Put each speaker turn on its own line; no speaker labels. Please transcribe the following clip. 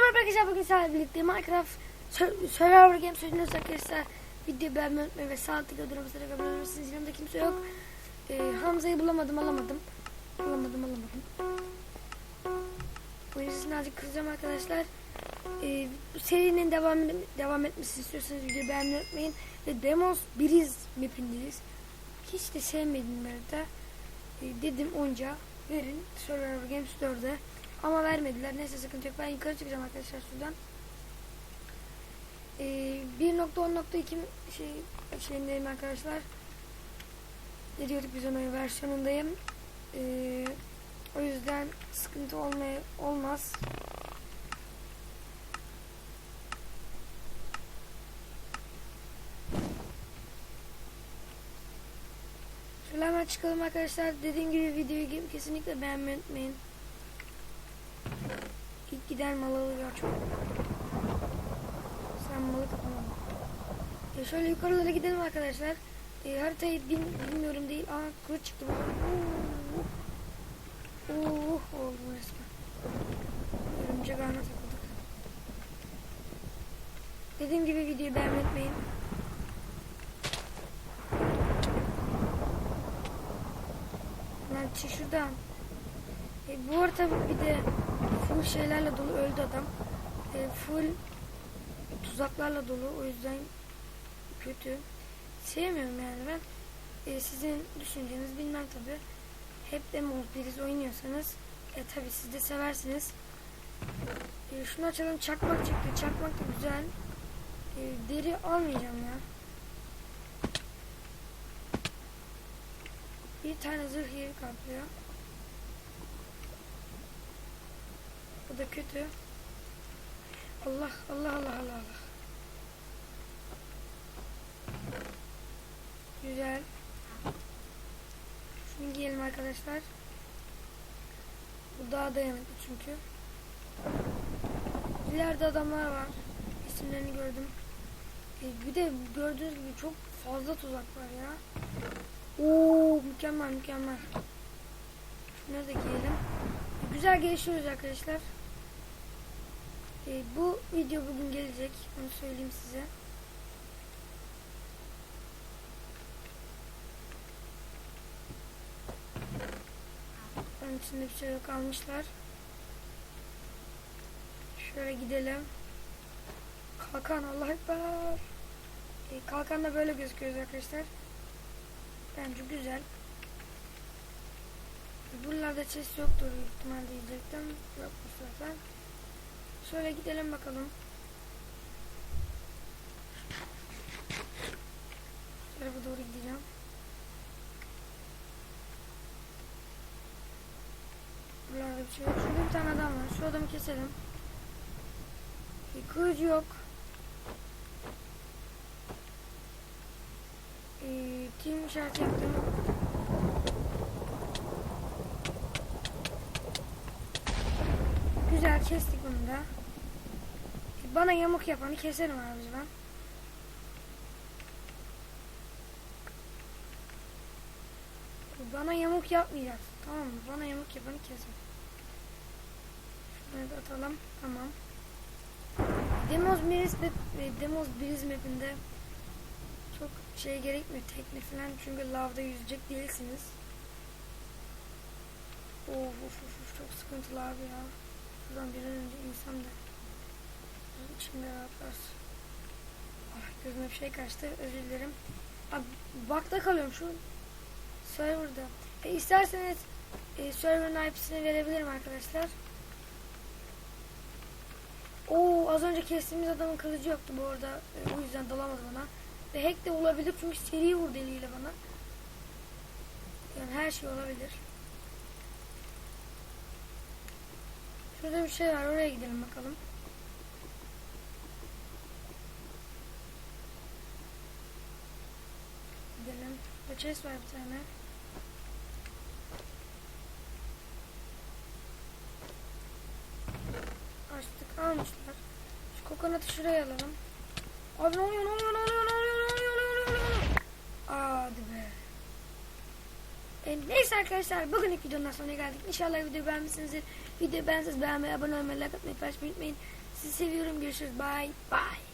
merhaba arkadaşlar bugün sizlerle birlikte Minecraft Sur- Survivor Games oynuyoruz arkadaşlar. Video beğenmeyi unutmayın ve sağ tıkla durumu sıra kabul edersiniz. Yanımda kimse yok. Ee, Hamza'yı bulamadım alamadım. Bulamadım alamadım. Bu yüzden azıcık kızacağım arkadaşlar. Ee, bu serinin devam, devam etmesini istiyorsanız videoyu beğenmeyi unutmayın. Ve Demos Biriz mapindeyiz. Hiç de sevmedim harita. Ee, dedim onca verin Survivor Games 4'e. Ama vermediler. Neyse sıkıntı yok. Ben yukarı çıkacağım arkadaşlar şuradan. Ee, 1.10.2 şey şeyindeyim arkadaşlar. Ne diyorduk biz ona versiyonundayım. Ee, o yüzden sıkıntı olmaya olmaz. Şöyle hemen çıkalım arkadaşlar. Dediğim gibi videoyu kesinlikle beğenmeyi unutmayın. İlk giden mal alıyor çok. Sen malı kapama. E şöyle yukarılara gidelim arkadaşlar. E, haritayı bil, bilmiyorum değil. Aa kılıç çıktı. Oo, oh, oldu resmen. Örümcek ağına takıldık. Dediğim gibi videoyu beğenmeyi unutmayın. Lan şuradan. E, bu arada bir de full şeylerle dolu öldü adam. E, full tuzaklarla dolu o yüzden kötü. Sevmiyorum yani ben. E, sizin düşünceniz bilmem tabi. Hep de biriz oynuyorsanız e tabi siz de seversiniz. E, şunu açalım çakmak çıktı. Çakmak da güzel. E, deri almayacağım ya. Bir tane zırh yeri kaplıyor. Bu da kötü. Allah Allah Allah Allah Allah. Güzel. Şunu giyelim arkadaşlar. Bu daha dayanıklı çünkü. İleride adamlar var. İsimlerini gördüm. E, bir de gördüğünüz gibi çok fazla tuzak var ya. Oo mükemmel mükemmel. Şunları da giyelim. E, güzel gelişiyoruz arkadaşlar. E, bu video bugün gelecek. Onu söyleyeyim size. Onun içinde bir şey yok almışlar. Şöyle gidelim. Kalkan Allah ekber. E, kalkan da böyle gözüküyor arkadaşlar. Bence güzel. Buralarda chest yoktur büyük diyecektim. Yok bu sefer. Şöyle gidelim bakalım. Tarafa doğru gideceğim. Buralarda bir şey yok. Şurada bir tane adam var. Şu adamı keselim. Bir kılıcı yok. Ee, team işareti yaptım. Güzel kestik bunu da. Bana yamuk yapanı keserim abi ben. Bana yamuk yapmayacaksın. Tamam mı? Bana yamuk yapanı kesin. Şunları da atalım. Tamam. Demos Miris ve Demos Biriz mapinde çok şey gerekmiyor tekne falan çünkü lavda yüzecek değilsiniz. Of of, of çok sıkıntılı abi ya. Şuradan bir an önce insan da içimde rahatlarsın. Ah, gözüme bir şey kaçtı özür dilerim. Abi bakta kalıyorum şu serverda. E, isterseniz e, server'ın IP'sini verebilirim arkadaşlar. Oo az önce kestiğimiz adamın kılıcı yoktu bu arada. E, o yüzden dalamadı bana. Ve hack de olabilir çünkü seri vurdu eliyle bana. Yani her şey olabilir. Şurada bir şey var oraya gidelim bakalım. Gidelim. Chest var bir tane. Açtık almışlar. Şu kokonatı şuraya alalım. Abi ne oluyor ne oluyor ne oluyor ne oluyor ne oluyor ne oluyor ne oluyor Hadi be. E, neyse arkadaşlar bugünlük videonun sonuna geldik. İnşallah videoyu beğenmişsinizdir. Videoyu beğenseniz beğenmeyi, abone olmayı, like atmayı, paylaşmayı unutmayın. Sizi seviyorum. Görüşürüz. Bye. Bye.